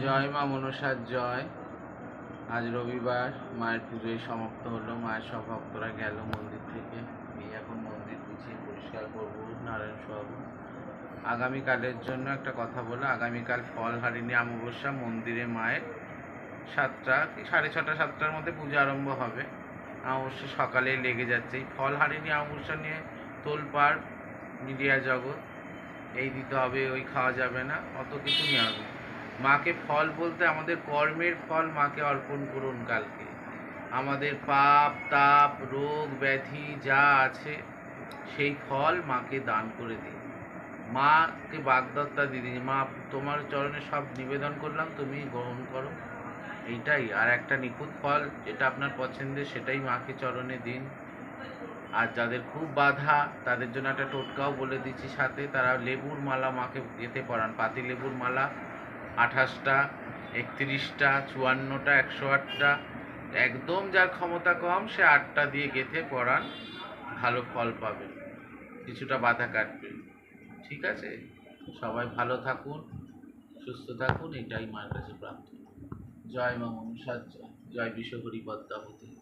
জয় মা মনসার জয়। আজ রবিবার, মায়ের পুজোয় সমাপ্ত হলো। মায়ের সব ভক্তরা গেল মন্দির থেকে। এই এখন মন্দির গুছিয়ে পরিষ্কার করব নারায়ণ সব। আগামীকালের জন্য একটা কথা বলো, আগামীকাল ফল হারিনি অমাবস্যা, মন্দিরে মায়ের সাতটা সাড়ে ছটা, সাতটার মধ্যে পুজো আরম্ভ হবে। অমাবস্যা সকালে লেগে যাচ্ছে। এই ফল হারিনি অমাবস্যা নিয়ে তোলপাড় মিডিয়া জগৎ, এই দিতে হবে, ওই খাওয়া যাবে না, অত কিছু নিয়ে হবে মাকে ফল বলতে আমাদের কর্মের ফল মাকে অর্পণ করুন কালকে। আমাদের পাপ, তাপ, রোগ, ব্যাধি যা আছে, সেই ফল মাকে দান করে দিন। মাকে বাগদত্তা দিদি মা, তোমার চরণে সব নিবেদন করলাম, তুমি গ্রহণ করো। এইটাই। আর একটা নিখুঁত ফল যেটা আপনার পছন্দের, সেটাই মাকে চরণে দিন। আর যাদের খুব বাধা, তাদের জন্য একটা টোটকাও বলে দিচ্ছি সাথে। তারা লেবুর মালা মাকে যেতে পড়ান পাতি লেবুর মালা আঠাশটা, একত্রিশটা, চুয়ান্নটা, একশো আটটা। একদম যার ক্ষমতা কম, সে আটটা দিয়ে গেঁথে পড়ান, ভালো ফল পাবে। কিছুটা বাধা কাটবে। ঠিক আছে? সবাই ভালো থাকুন, সুস্থ থাকুন, এটাই মার কাছে প্রার্থনা জয় মা মনসার জয় জয় বিশ্বহরি পদ্মাবতী।